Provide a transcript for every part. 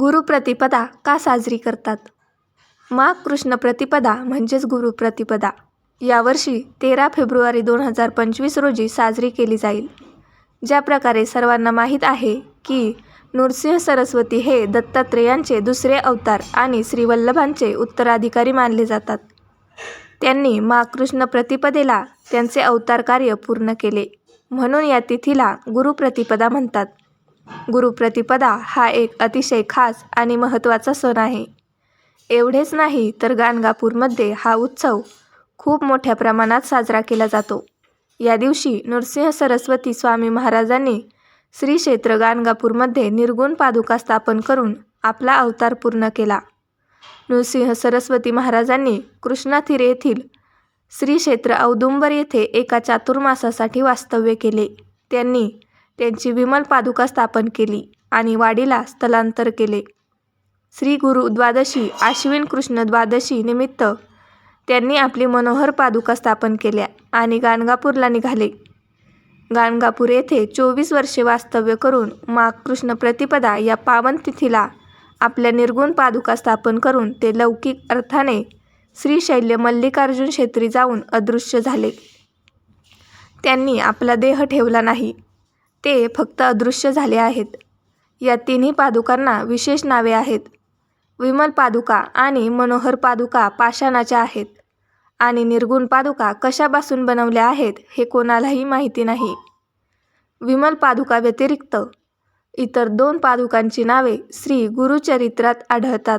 गुरुप्रतिपदा का साजरी करतात? माघ कृष्ण प्रतिपदा म्हणजेच गुरुप्रतिपदा. यावर्षी तेरा फेब्रुवारी दोन हजार पंचवीस रोजी साजरी केली जाईल. ज्या प्रकारे सर्वांना माहीत आहे की नृसिंह सरस्वती हे दत्तात्रेयांचे दुसरे अवतार आणि श्रीवल्लभांचे उत्तराधिकारी मानले जातात. त्यांनी माघ कृष्ण प्रतिपदेला त्यांचे अवतार कार्य पूर्ण केले. म्हणून या तिथीला गुरुप्रतिपदा म्हणतात. गुरुप्रतिपदा हा एक अतिशय खास आणि महत्त्वाचा सण आहे. एवढेच नाही तर गाणगापूरमध्ये हा उत्सव खूप मोठ्या प्रमाणात साजरा केला जातो. या दिवशी नृसिंह सरस्वती स्वामी महाराजांनी श्री क्षेत्र गाणगापूरमध्ये निर्गुण पादुका स्थापन करून आपला अवतार पूर्ण केला. नृसिंह सरस्वती महाराजांनी कृष्णाथिर येथील श्री क्षेत्र औदुंबर येथे एका चातुर्मासासाठी वास्तव्य केले. त्यांनी त्यांची विमल पादुका स्थापन केली आणि वाडीला स्थलांतर केले. श्री गुरु द्वादशी आश्विन कृष्ण द्वादशी निमित्त त्यांनी आपली मनोहर पादुका स्थापन केल्या आणि गाणगापूरला निघाले. गाणगापूर येथे चोवीस वर्षे वास्तव्य करून माघ कृष्ण प्रतिपदा या पावन तिथीला आपल्या निर्गुण पादुका स्थापन करून ते लौकिक अर्थाने श्रीशैल्य मल्लिकार्जुन क्षेत्री जाऊन अदृश्य झाले. त्यांनी आपला देह ठेवला नाही. ते फक्त अदृश्य झाले आहेत. या तिन्ही पादुकांना विशेष नावे आहेत. विमल पादुका आणि मनोहर पादुका पाषाणाच्या आहेत. आणि निर्गुण पादुका कशापासून बनवल्या आहेत हे कोणालाही माहिती नाही. विमल पादुका व्यतिरिक्त इतर दोन पादुकांची नावे श्री गुरुचरित्रात आढळतात.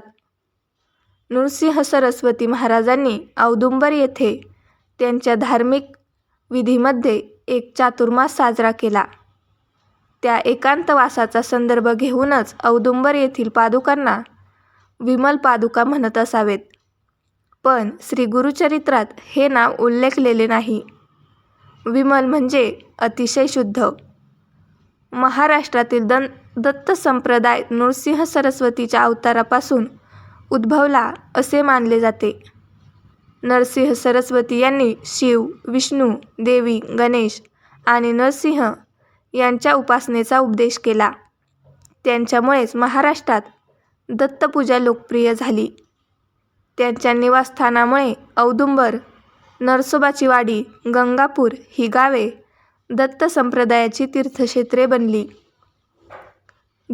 नृसिंह सरस्वती महाराजांनी औदुंबर येथे त्यांच्या धार्मिक विधीमध्ये एक चातुर्मास साजरा केला. त्या एकांतवासाचा संदर्भ घेऊनच औदुंबर येथील पादुकांना विमल पादुका म्हणत असावेत. पण श्री गुरुचरित्रात हे नाव उल्लेखलेले नाही. विमल म्हणजे अतिशय शुद्ध. महाराष्ट्रातील दं दत्त संप्रदाय नृसिंह सरस्वतीच्या अवतारापासून उद्भवला असे मानले जाते. नरसिंह सरस्वती यांनी शिव विष्णू देवी गणेश आणि नरसिंह यांच्या उपासनेचा उपदेश केला. त्यांच्यामुळेच महाराष्ट्रात दत्तपूजा लोकप्रिय झाली. त्यांच्या निवासस्थानामुळे औदुंबर नरसोबाची वाडी गंगापूर ही गावे दत्त संप्रदायाची तीर्थक्षेत्रे बनली.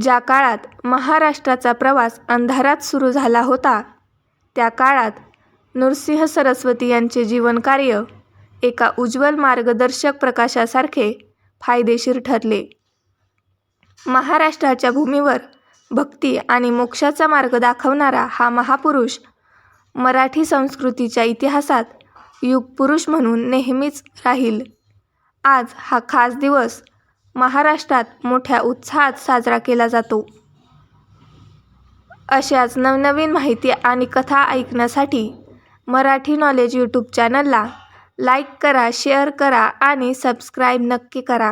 ज्या काळात महाराष्ट्राचा प्रवास अंधारात सुरू झाला होता त्या काळात नृसिंह सरस्वती यांचे जीवनकार्य एका उज्ज्वल मार्गदर्शक प्रकाशासारखे फायदेशीर ठरले. महाराष्ट्राच्या भूमीवर भक्ती आणि मोक्षाचा मार्ग दाखवणारा हा महापुरुष मराठी संस्कृतीच्या इतिहासात युगपुरुष म्हणून नेहमीच राहील. आज हा खास दिवस महाराष्ट्रात मोठ्या उत्साहात साजरा केला जातो. अशाच नवनवीन माहिती आणि कथा ऐकण्यासाठी मराठी नॉलेज यूट्यूब चॅनलला लाईक करा शेअर करा आणि सबस्क्राईब नक्की करा.